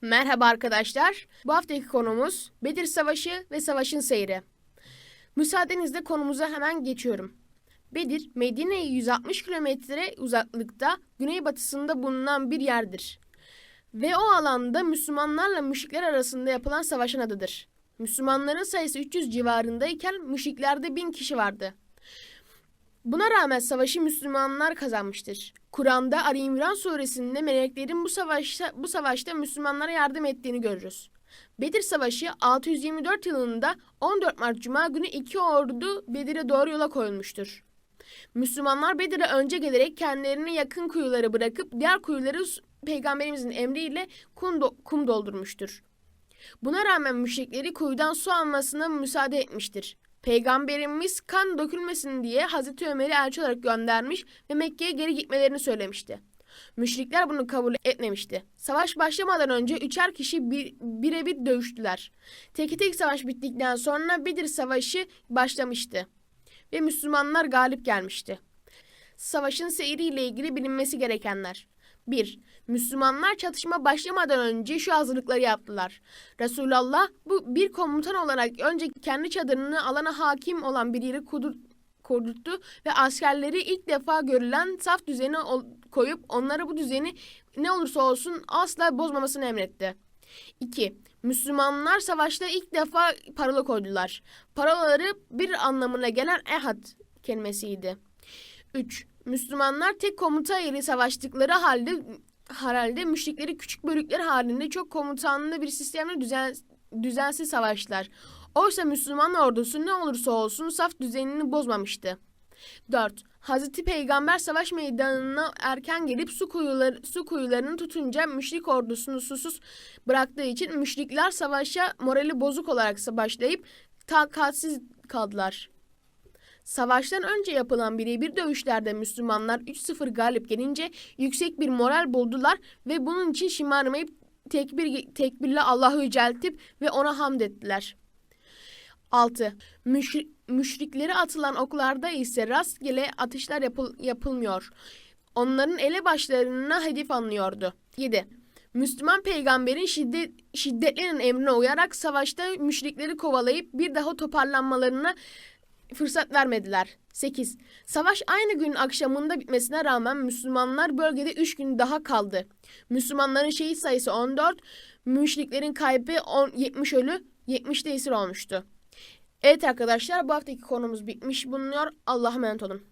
Merhaba arkadaşlar. Bu haftaki konumuz Bedir Savaşı ve savaşın seyri. Müsaadenizle konumuza hemen geçiyorum. Bedir, Medine'ye 160 kilometre uzaklıkta güneybatısında bulunan bir yerdir. Ve o alanda Müslümanlarla müşrikler arasında yapılan savaşın adıdır. Müslümanların sayısı 300 civarındayken müşriklerde 1000 kişi vardı. Buna rağmen savaşı Müslümanlar kazanmıştır. Kur'an'da Ali İmran suresinde meleklerin bu savaşta bu savaşta Müslümanlara yardım ettiğini görürüz. Bedir Savaşı 624 yılında 14 Mart Cuma günü iki ordu Bedir'e doğru yola koyulmuştur. Müslümanlar Bedir'e önce gelerek kendilerine yakın kuyuları bırakıp diğer kuyuları peygamberimizin emriyle kum, do- kum doldurmuştur. Buna rağmen müşrikleri kuyudan su almasına müsaade etmiştir. Peygamberimiz kan dökülmesin diye Hazreti Ömer'i elçi olarak göndermiş ve Mekke'ye geri gitmelerini söylemişti. Müşrikler bunu kabul etmemişti. Savaş başlamadan önce üçer kişi bir, birebir dövüştüler. Teki tek savaş bittikten sonra Bedir Savaşı başlamıştı. Ve Müslümanlar galip gelmişti. Savaşın seyriyle ilgili bilinmesi gerekenler. 1. Müslümanlar çatışma başlamadan önce şu hazırlıkları yaptılar. Resulullah bu bir komutan olarak önce kendi çadırını alana hakim olan bir yeri kudur, kurdurttu ve askerleri ilk defa görülen saf düzeni koyup onlara bu düzeni ne olursa olsun asla bozmamasını emretti. 2. Müslümanlar savaşta ilk defa parola koydular. Parolaları bir anlamına gelen ehad kelimesiydi. 3. Müslümanlar tek komuta ile savaştıkları halde herhalde müşrikleri küçük bölükler halinde çok komutanlı bir sistemle düzen, düzensiz savaştılar. Oysa Müslüman ordusu ne olursa olsun saf düzenini bozmamıştı. 4. Hazreti Peygamber savaş meydanına erken gelip su, kuyuları, su kuyularını tutunca müşrik ordusunu susuz bıraktığı için müşrikler savaşa morali bozuk olarak başlayıp takatsiz kaldılar. Savaştan önce yapılan birebir dövüşlerde Müslümanlar 3-0 galip gelince yüksek bir moral buldular ve bunun için şımarmayıp tekbir, tekbirle Allah'ı yüceltip ve ona hamd ettiler. 6. Müşri, müşriklere atılan oklarda ise rastgele atışlar yapıl, yapılmıyor. Onların elebaşlarına hedef alınıyordu. 7. Müslüman peygamberin şiddet, şiddetlenen emrine uyarak savaşta müşrikleri kovalayıp bir daha toparlanmalarına fırsat vermediler. 8. Savaş aynı gün akşamında bitmesine rağmen Müslümanlar bölgede 3 gün daha kaldı. Müslümanların şehit sayısı 14, müşriklerin kaybı 10, 70 ölü, 70 de esir olmuştu. Evet arkadaşlar bu haftaki konumuz bitmiş bulunuyor. Allah'a emanet olun.